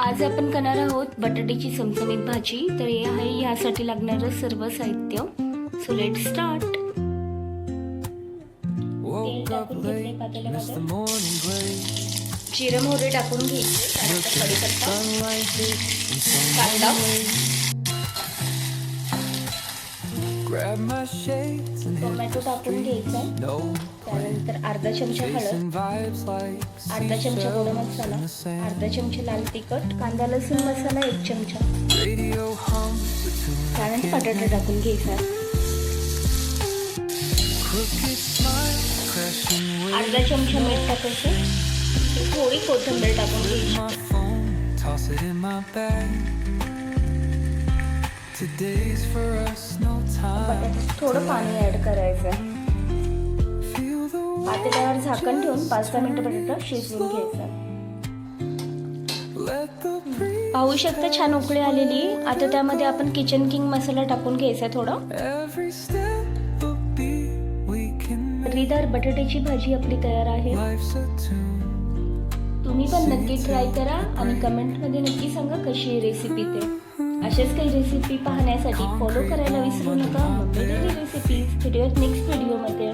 आज आपण करणार आहोत बटाट्याची चमचमीत भाजी. तर हे आहे यासाठी लागणारं सर्व साहित्य. So let start. जिरं मोहरी टाकून घ्यायची कांदा. टोमॅटो टाकून. घ्यायचा No त्यानंतर अर्धा चमचा हळद. अर्धा चमचा गोडा मसाला. अर्धा चमचा लाल तिखट. कांदा लसूण मसाला एक चमचा. त्यानंतर बटाटा टाकून घ्यायचा. अर्धा. चमचा मीठ टाकायचं. थोडी कोथिंबीर टाकून घ्यायची. बटाट्यात थोडं पाणी ऍड करायचं पातेल्यावर झाकण ठेवून पाच दहा मिनिटं बटाटा शिजवून घ्यायचा. पाहू शकता छान उकळी आलेली. आता त्यामध्ये आपण किचन किंग मसाला टाकून घ्यायचा थोडं. हरीदार बटाट्याची भाजी आपली तयार आहे. तुम्ही पण नक्की ट्राय करा आणि कमेंटमध्ये नक्की सांगा कशी रेसिपी ते. अशाच काही रेसिपी पाहण्यासाठी फॉलो करायला विसरू नका. मम्मी रेसिपी भेटूयात नेक्स्ट व्हिडिओमध्ये